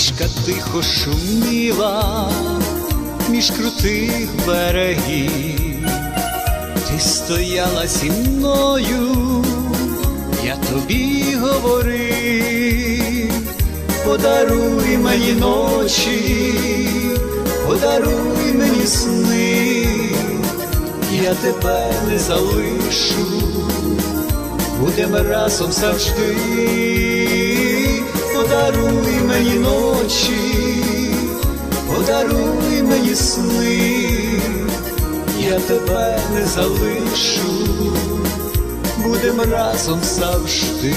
Річка тихо шуміла між крутих берегів, ти стояла зі мною, я тобі говорив, подаруй мені ночі, подаруй мені сни, я тебе не залишу, будемо разом завжди, мені ночі, подаруй мені сни, я тебе не залишу, будем разом завжди.